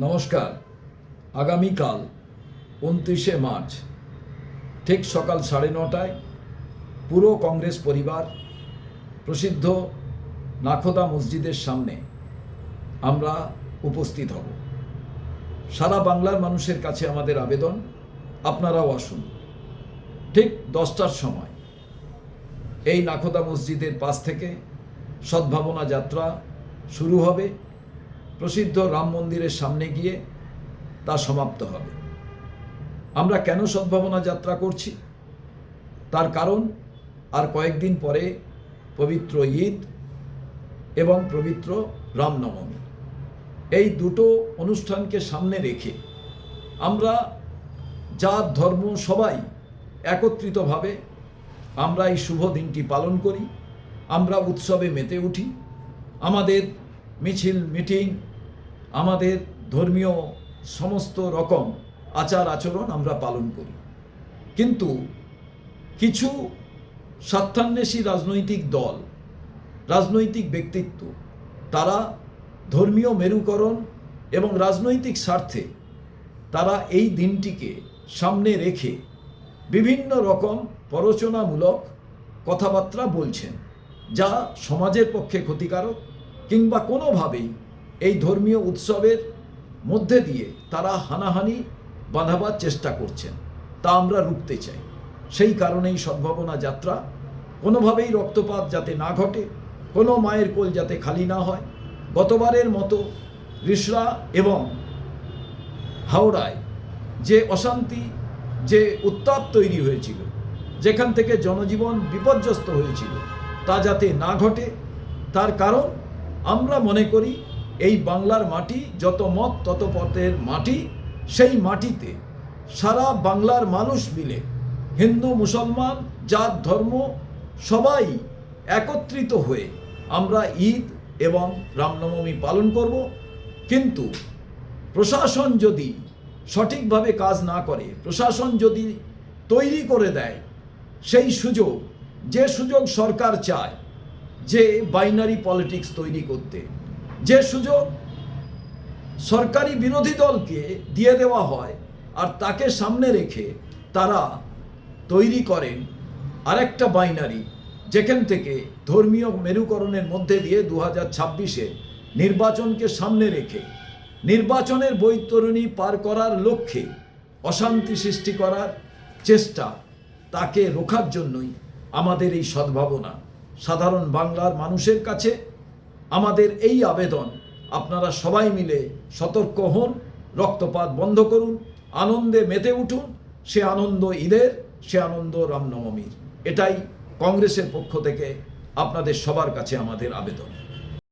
নমস্কার। আগামীকাল উনত্রিশে মার্চ, ঠিক সকাল সাড়ে নটায় পুরো কংগ্রেস পরিবার প্রসিদ্ধ নাখোদা মসজিদের সামনে আমরা উপস্থিত হব। সারা বাংলার মানুষের কাছে আমাদের আবেদন, আপনারাও আসুন। ঠিক দশটার সময় এই নাখোদা মসজিদের পাশ থেকে সদ্ভাবনা যাত্রা শুরু হবে। প্রসিদ্ধ রাম মন্দিরের সামনে গিয়ে তা সমাপ্ত হবে। আমরা কেন সদ্ভাবনা যাত্রা করছি? তার কারণ আর কয়েকদিন পরে পবিত্র ঈদ এবং পবিত্র রামনবমী। এই দুটো অনুষ্ঠানকে সামনে রেখে আমরা জাত, ধর্ম সবাই একত্রিতভাবে আমরা এই শুভ দিনটি পালন করি, আমরা উৎসবে মেতে উঠি, আমাদের মিছিল, মিটিং আমাদের ধর্মীয় সমস্ত রকম আচার আচরণ আমরা পালন করি। কিন্তু কিছু স্বার্থান্বেষী রাজনৈতিক দল, রাজনৈতিক ব্যক্তিত্ব, তারা ধর্মীয় মেরুকরণ এবং রাজনৈতিক স্বার্থে তারা এই দিনটিকে সামনে রেখে বিভিন্ন রকম প্ররোচনামূলক কথাবার্তা বলছেন, যা সমাজের পক্ষে ক্ষতিকারক কিংবা কোনোভাবেই এই ধর্মীয় উৎসবের মধ্যে দিয়ে তারা হানাহানি বাঁধাবার চেষ্টা করছেন। তা আমরা রুখতে চাই। সেই কারণেই সদ্ভাবনা যাত্রা কোনোভাবেই রক্তপাত যাতে না ঘটে, কোনো মায়ের কোল যাতে খালি না হয়। গতবারের মতো রিসরা এবং হাওড়ায় যে অশান্তি, যে উত্তাপ তৈরি হয়েছিল, যেখান থেকে জনজীবন বিপর্যস্ত হয়েছিল, তা যাতে না ঘটে, তার কারণ আমরা মনে করি এই বাংলার মাটি, যত মত, তত পথের মাটি, সেই মাটিতে সারা বাংলার মানুষ মিলে হিন্দু, মুসলমান, জাত, ধর্ম সবাই একত্রিত হয়ে আমরা ঈদ এবং রামনবমী পালন করব। কিন্তু প্রশাসন যদি সঠিকভাবে কাজ না করে, প্রশাসন যদি তৈরি করে দেয়, সেই সুযোগ, যে সুযোগ সরকার চায়, যে বাইনারি পলিটিক্স তৈরি করতে যে সুযোগ সরকারি বিরোধী দলকে দিয়ে দেওয়া হয় আর তাকে সামনে রেখে তারা তৈরি করেন আরেকটা বাইনারি, যেখান থেকে ধর্মীয় মেরুকরণের মধ্যে দিয়ে দু হাজার ছাব্বিশে নির্বাচনকে সামনে রেখে নির্বাচনের বৈতরণী পার করার লক্ষ্যে অশান্তি সৃষ্টি করার চেষ্টা তাকে রোখার জন্যই আমাদের এই সদ্ভাবনা। সাধারণ বাংলার মানুষের কাছে আমাদের এই আবেদন, আপনারা সবাই মিলে সতর্ক হন, রক্তপাত বন্ধ করুন, আনন্দে মেতে উঠুন, সে আনন্দ ঈদের, সে আনন্দ রামনবমীর। এটাই কংগ্রেসের পক্ষ থেকে আপনাদের সবার কাছে আমাদের আবেদন।